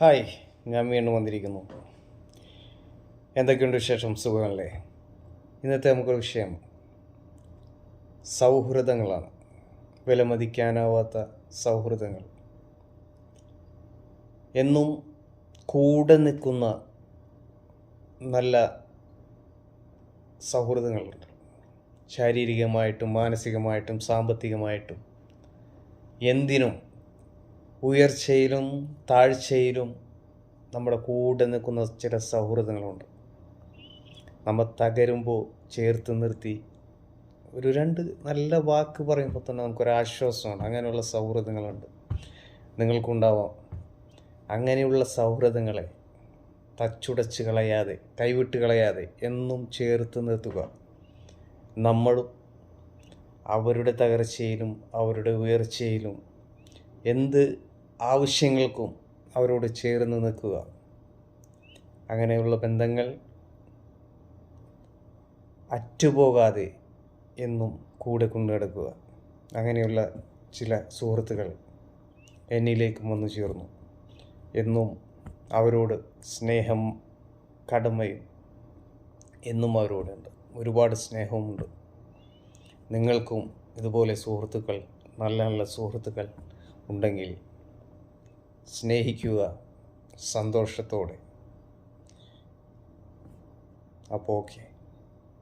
Hi ഞാൻ വീണ്ടും വന്നിരിക്കുന്നു. എന്തൊക്കെയുണ്ട് വിശേഷം? സുഖമല്ലേ? ഇന്നത്തെ നമുക്കൊരു വിഷയം. സൗഹൃദങ്ങളാണ്. വിലമതിക്കാനാവാത്ത സൗഹൃദങ്ങൾ. എന്നും കൂടെ നിൽക്കുന്ന നല്ല സൗഹൃദങ്ങളുണ്ട്. ശാരീരികമായിട്ടും മാനസികമായിട്ടും സാമ്പത്തികമായിട്ടും. എന്തിനും ഉയർച്ചയിലും താഴ്ചയിലും നമ്മുടെ കൂടെ നിൽക്കുന്ന ചില സൗഹൃദങ്ങളുണ്ട്. നമ്മൾ തകരുമ്പോൾ ചേർത്ത് നിർത്തി ഒരു രണ്ട് നല്ല വാക്ക് പറയുമ്പോൾ തന്നെ നമുക്കൊരാശ്വാസമാണ് അങ്ങനെയുള്ള സൗഹൃദങ്ങളുണ്ട്. നിങ്ങൾക്കുണ്ടാവാം. അങ്ങനെയുള്ള സൗഹൃദങ്ങളെ തച്ചുടച്ച് കളയാതെ കൈവിട്ട് കളയാതെ എന്നും ചേർത്ത് നിർത്തുക. നമ്മളും അവരുടെ തകർച്ചയിലും അവരുടെ ഉയർച്ചയിലും എന്ത് ആവശ്യങ്ങൾക്കും അവരോട് ചേർന്ന് നിൽക്കുക. അങ്ങനെയുള്ള ബന്ധങ്ങൾ അറ്റുപോകാതെ എന്നും കൂടെ കൊണ്ടു നടക്കുക. അങ്ങനെയുള്ള ചില സുഹൃത്തുക്കൾ എന്നിലേക്കും വന്നു ചേർന്നു. എന്നും അവരോട് സ്നേഹം കടമയും എന്നും അവരോടുണ്ട്. ഒരുപാട് സ്നേഹവുമുണ്ട്. നിങ്ങൾക്കും ഇതുപോലെ സുഹൃത്തുക്കൾ നല്ല നല്ല സുഹൃത്തുക്കൾ ഉണ്ടെങ്കിൽ സ്നേഹിക്കുക സന്തോഷത്തോടെ. അപ്പോൾ ഓക്കെ.